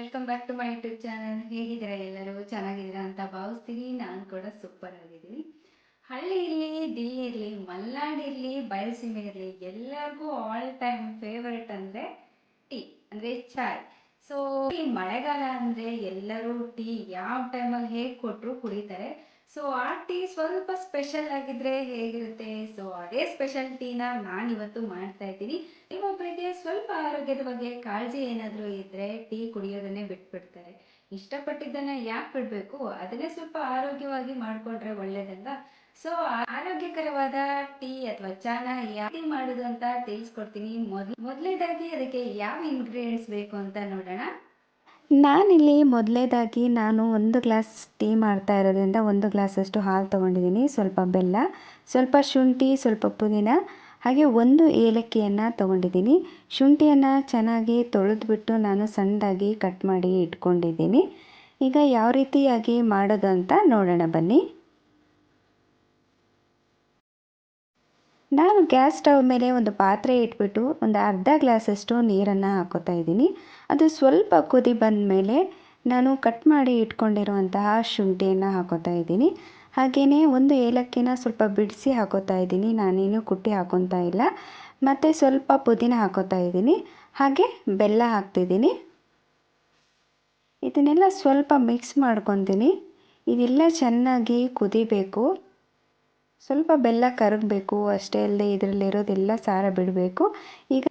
Welcome back to my YouTube channel ಹೇಗಿದ್ದೀರಾ ಎಲ್ಲರೂ? ಚೆನ್ನಾಗಿದ್ದೀರಾ ಅಂತ ಭಾವಿಸ್ತೀನಿ. ನಾನು ಕೂಡ ಸೂಪರ್ ಆಗಿದ್ದೀನಿ. ಹಳ್ಳಿ ಇರಲಿ ದಿಲ್ಲಿ ಇರಲಿ, ಮಲ್ನಾಡು ಇರಲಿ, ಬಯಲುಸೀಮೆ ಇರಲಿ, ಎಲ್ಲರಿಗೂ ಆಲ್ ಟೈಮ್ ಫೇವ್ರೇಟ್ ಅಂದರೆ ಟೀ ಅಂದರೆ ಚಾಯ್ ಸೊ ಈ ಮಳೆಗಾಲ ಅಂದರೆ ಎಲ್ಲರೂ ಟೀ ಯಾವ ಟೈಮಲ್ಲಿ ಹೇಗೆ ಕೊಟ್ಟರು ಕುಡಿತಾರೆ? ಸೊ ಆ ಟೀ ಸ್ವಲ್ಪ ಸ್ಪೆಷಲ್ ಆಗಿದ್ರೆ ಹೇಗಿರುತ್ತೆ? ಸೊ ಅದೇ ಸ್ಪೆಷಲ್ ಟೀನ ನಾನು ಇವತ್ತು ಮಾಡ್ತಾ ಇದ್ದೀನಿ. ನಿಮ್ಮೊಬ್ಬರಿಗೆ ಸ್ವಲ್ಪ ಆರೋಗ್ಯದ ಬಗ್ಗೆ ಕಾಳಜಿ ಏನಾದರೂ ಇದ್ರೆ ಟೀ ಕುಡಿಯೋದನ್ನೇ ಬಿಟ್ಬಿಡ್ತಾರೆ. ಇಷ್ಟಪಟ್ಟಿದ್ದನ್ನ ಯಾಕೆ ಬಿಡಬೇಕು? ಅದನ್ನೇ ಸ್ವಲ್ಪ ಆರೋಗ್ಯವಾಗಿ ಮಾಡಿಕೊಂಡ್ರೆ ಒಳ್ಳೇದಲ್ಲ? ಸೊ ಆರೋಗ್ಯಕರವಾದ ಟೀ ಅಥವಾ ಚಾನ ಯಾವ ಮಾಡೋದು ಅಂತ ತಿಳಿಸ್ಕೊಡ್ತೀನಿ. ಮೊದ್ ಮೊದಲೇದಾಗಿ ಅದಕ್ಕೆ ಯಾವ ಇಂಗ್ರೀಡಿಯೆಂಟ್ಸ್ ಬೇಕು ಅಂತ ನೋಡೋಣ. ನಾನಿಲ್ಲಿ ಮೊದಲೇದಾಗಿ ನಾನು ಒಂದು ಗ್ಲಾಸ್ ಟೀ ಮಾಡ್ತಾ ಇರೋದ್ರಿಂದ ಒಂದು ಗ್ಲಾಸಷ್ಟು ಹಾಲು ತೊಗೊಂಡಿದ್ದೀನಿ, ಸ್ವಲ್ಪ ಬೆಲ್ಲ, ಸ್ವಲ್ಪ ಶುಂಠಿ, ಸ್ವಲ್ಪ ಪುದೀನ, ಹಾಗೆ ಒಂದು ಏಲಕ್ಕಿಯನ್ನು ತೊಗೊಂಡಿದ್ದೀನಿ. ಶುಂಠಿಯನ್ನು ಚೆನ್ನಾಗಿ ತೊಳೆದ್ಬಿಟ್ಟು ನಾನು ಸಣ್ಣದಾಗಿ ಕಟ್ ಮಾಡಿ ಇಟ್ಕೊಂಡಿದ್ದೀನಿ. ಈಗ ಯಾವ ರೀತಿಯಾಗಿ ಮಾಡೋದು ಅಂತ ನೋಡೋಣ ಬನ್ನಿ. ನಾನು ಗ್ಯಾಸ್ ಸ್ಟವ್ ಮೇಲೆ ಒಂದು ಪಾತ್ರೆ ಇಟ್ಬಿಟ್ಟು ಒಂದು ಅರ್ಧ ಗ್ಲಾಸಷ್ಟು ನೀರನ್ನು ಹಾಕೋತಾ ಇದ್ದೀನಿ. ಅದು ಸ್ವಲ್ಪ ಕುದಿ ಬಂದ ಮೇಲೆ ನಾನು ಕಟ್ ಮಾಡಿ ಇಟ್ಕೊಂಡಿರುವಂತಹ ಶುಂಠಿಯನ್ನು ಹಾಕೋತಾ ಇದ್ದೀನಿ. ಹಾಗೆಯೇ ಒಂದು ಏಲಕ್ಕಿನ ಸ್ವಲ್ಪ ಬಿಡಿಸಿ ಹಾಕೋತಾ ಇದ್ದೀನಿ. ನಾನೇನು ಕುಟ್ಟಿ ಹಾಕೊತಾ ಇಲ್ಲ. ಮತ್ತು ಸ್ವಲ್ಪ ಪುದೀನ ಹಾಕೋತಾ ಇದ್ದೀನಿ. ಹಾಗೆ ಬೆಲ್ಲ ಹಾಕ್ತಿದ್ದೀನಿ. ಇದನ್ನೆಲ್ಲ ಸ್ವಲ್ಪ ಮಿಕ್ಸ್ ಮಾಡ್ಕೊತೀನಿ. ಇದೆಲ್ಲ ಚೆನ್ನಾಗಿ ಕುದಿಬೇಕು. ಸ್ವಲ್ಪ ಬೆಲ್ಲ ಕರಗಬೇಕು, ಅಷ್ಟೇ ಅಲ್ಲದೆ ಇದರಲ್ಲಿರೋದೆಲ್ಲ ಸಾರ ಬಿಡಬೇಕು. ಈಗ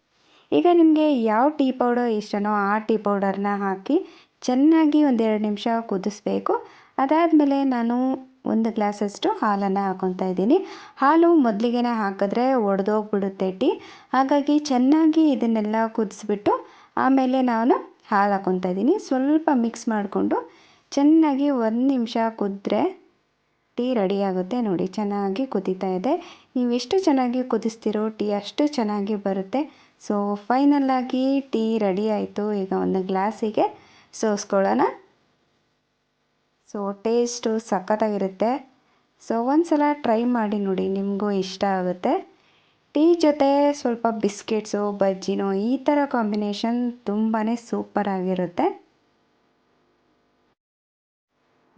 ಈಗ ನಿಮಗೆ ಯಾವ ಟೀ ಪೌಡರ್ ಇಷ್ಟನೋ ಆ ಟೀ ಪೌಡರ್ನ ಹಾಕಿ ಚೆನ್ನಾಗಿ ಒಂದೆರಡು ನಿಮಿಷ ಕುದಿಸ್ಬೇಕು. ಅದಾದಮೇಲೆ ನಾನು ಒಂದು ಗ್ಲಾಸಷ್ಟು ಹಾಲನ್ನು ಹಾಕೊತಾ ಇದ್ದೀನಿ. ಹಾಲು ಮೊದಲಿಗೆ ಹಾಕಿದ್ರೆ ಒಡೆದೋಗ್ಬಿಡುತ್ತೆ ಟೀ. ಹಾಗಾಗಿ ಚೆನ್ನಾಗಿ ಇದನ್ನೆಲ್ಲ ಕುದಿಸ್ಬಿಟ್ಟು ಆಮೇಲೆ ನಾನು ಹಾಲು ಹಾಕೊತಾ ಇದ್ದೀನಿ. ಸ್ವಲ್ಪ ಮಿಕ್ಸ್ ಮಾಡಿಕೊಂಡು ಚೆನ್ನಾಗಿ ಒಂದು ನಿಮಿಷ ಕುದ್ರೆ ಟೀ ರೆಡಿ ಆಗುತ್ತೆ. ನೋಡಿ, ಚೆನ್ನಾಗಿ ಕುದೀತಾ ಇದೆ. ನೀವು ಎಷ್ಟು ಚೆನ್ನಾಗಿ ಕುದಿಸ್ತಿರೋ ಟೀ ಅಷ್ಟು ಚೆನ್ನಾಗಿ ಬರುತ್ತೆ. ಸೊ ಫೈನಲ್ಲಾಗಿ ಟೀ ರೆಡಿ ಆಯಿತು. ಈಗ ಒಂದು ಗ್ಲಾಸಿಗೆ ಸೋಸ್ಕೊಳ್ಳೋಣ. ಸೊ, ಟೇಸ್ಟು ಸಖತ್ತಾಗಿರುತ್ತೆ. ಸೊ ಒಂದು ಸಲ ಟ್ರೈ ಮಾಡಿ ನೋಡಿ, ನಿಮಗೂ ಇಷ್ಟ ಆಗುತ್ತೆ. ಟೀ ಜೊತೆ ಸ್ವಲ್ಪ ಬಿಸ್ಕೆಟ್ಸು, ಬಜ್ಜಿನೋ ಈ ಥರ ಕಾಂಬಿನೇಷನ್ ತುಂಬಾ ಸೂಪರ್ ಆಗಿರುತ್ತೆ.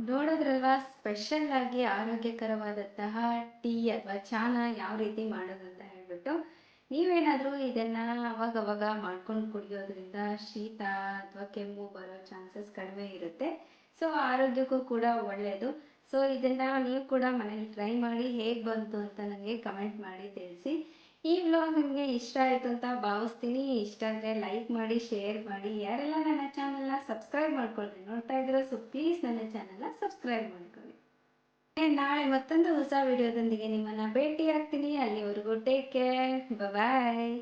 ನೋಡೋದ್ರಲ್ವಾ? ಸ್ಪೆಷಲ್ ಆಗಿ ಆರೋಗ್ಯಕರವಾದಂತಹ ಟೀ ಅಥವಾ ಚಾನ ಯಾವ ರೀತಿ ಮಾಡೋದು ಅಂತ ಹೇಳ್ಬಿಟ್ಟು ನೀವೇನಾದರೂ ಇದನ್ನು ಅವಾಗವಾಗ ಮಾಡ್ಕೊಂಡು ಕುಡಿಯೋದ್ರಿಂದ ಶೀತ ಅಥವಾ ಕೆಮ್ಮು ಬರೋ ಚಾನ್ಸಸ್ ಕಡಿಮೆ ಇರುತ್ತೆ. ಸೊ ಆರೋಗ್ಯಕ್ಕೂ ಕೂಡ ಒಳ್ಳೆಯದು ಸೊ ಇದನ್ನು ನೀವು ಕೂಡ ಮನೇಲಿ ಟ್ರೈ ಮಾಡಿ ಹೇಗೆ ಬಂತು ಅಂತ ನನಗೆ ಕಮೆಂಟ್ ಮಾಡಿ ತಿಳಿಸಿ. ಈ ವ್ಲಾಗ್ ನಿಮಗೆ ಇಷ್ಟ ಆಯಿತು ಅಂತ ಭಾವಿಸ್ತೀನಿ. ಇಷ್ಟ ಆದರೆ ಲೈಕ್ ಮಾಡಿ ಶೇರ್ ಮಾಡಿ. ಯಾರೆಲ್ಲ ನನ್ನ ಚಾನಲ್ನ ಸಬ್ಸ್ಕ್ರೈಬ್ ಮಾಡ್ಕೊಳ್ರಿ ನೋಡ್ತಾ ಇದ್ರೆ ಸೊ ಪ್ಲೀಸ್ ನನ್ನ ಸಬ್ಸ್ಕ್ರೈಬ್ ಮಾಡ್ಕೊಳ್ಳಿ. ನಾಳೆ ಮತ್ತೊಂದು ಹೊಸ ವಿಡಿಯೋದೊಂದಿಗೆ ನಿಮ್ಮನ್ನು ಭೇಟಿ ಆಗ್ತೀನಿ ಅಲ್ಲಿವರೆಗೂ ಟೇಕ್ ಕೇರ್ ಬಾಯ್